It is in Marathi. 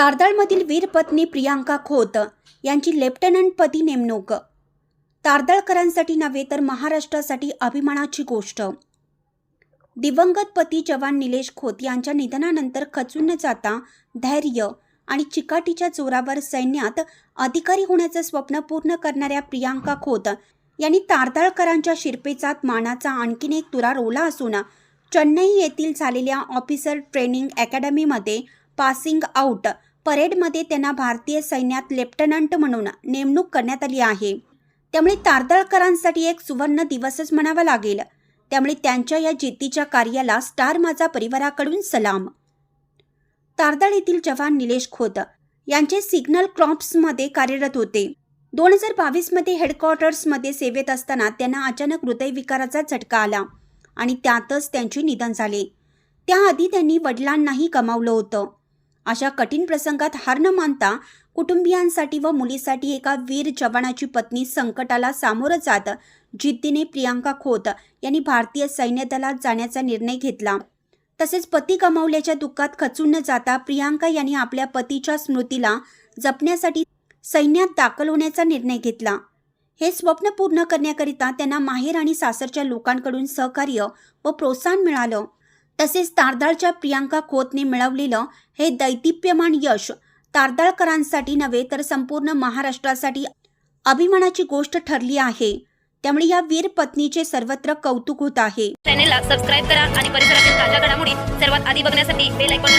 तारदाळमधील वीरपत्नी प्रियांका खोत यांची लेफ्टनंटपदी नेमणूक. तारदाळकरांसाठी नव्हे तर महाराष्ट्रासाठी अभिमानाची गोष्ट. दिवंगत पती जवान निलेश खोत यांच्या निधनानंतर खचून न जाता धैर्य आणि चिकाटीच्या जोरावर सैन्यात अधिकारी होण्याचं स्वप्न पूर्ण करणाऱ्या प्रियांका खोत यांनी तारदाळकरांच्या शिरपेचात मानाचा आणखीन एक तुरा रोला असून चेन्नई येथील झालेल्या ऑफिसर ट्रेनिंग अकॅडमीमध्ये पासिंग आऊट परेडमध्ये त्यांना भारतीय सैन्यात लेफ्टनंट म्हणून नेमणूक करण्यात आली आहे. त्यामुळे तारदळकरांसाठी एक सुवर्ण दिवसच म्हणावा लागेल. त्यामुळे त्यांच्या या जिद्दीच्या कार्याला स्टार माझा परिवाराकडून सलाम. तारदळ येथील जवान निलेश खोत यांचे सिग्नल क्रॉप्समध्ये कार्यरत होते. दोन हजार बावीसमध्ये हेडक्वार्टर्समध्ये सेवेत असताना त्यांना अचानक हृदयविकाराचा झटका आला आणि त्यातच त्यांचे निधन झाले. त्याआधी त्यांनी वडिलांनाही गमावलं होतं. अशा कठीण प्रसंगात हार न मानता कुटुंबियांसाठी व मुलीसाठी एका वीर जवानाची पत्नी संकटाला सामोरं जात जिद्दीने प्रियांका खोत यांनी भारतीय सैन्य दलात जाण्याचा निर्णय घेतला. तसेच पती गमावल्याच्या दुःखात खचून न जाता प्रियांका यांनी आपल्या पतीच्या स्मृतीला जपण्यासाठी सैन्यात दाखल होण्याचा निर्णय घेतला. हे स्वप्न पूर्ण करण्याकरिता त्यांना माहेर आणि सासरच्या लोकांकडून सहकार्य व प्रोत्साहन मिळालं. तसेच तारदाळच्या प्रियांका खोतने मिळवलेलं हे दैदिप्यमान यश तारदाळकरांसाठी नव्हे तर संपूर्ण महाराष्ट्रासाठी अभिमानाची गोष्ट ठरली आहे. त्यामुळे या वीर पत्नीचे सर्वत्र कौतुक होत आहे. चॅनेलला सबस्क्राईब करा आणि परिसरातील ताज्या घडामोडी सर्वात आधी बघण्यासाठी बेल आयकॉन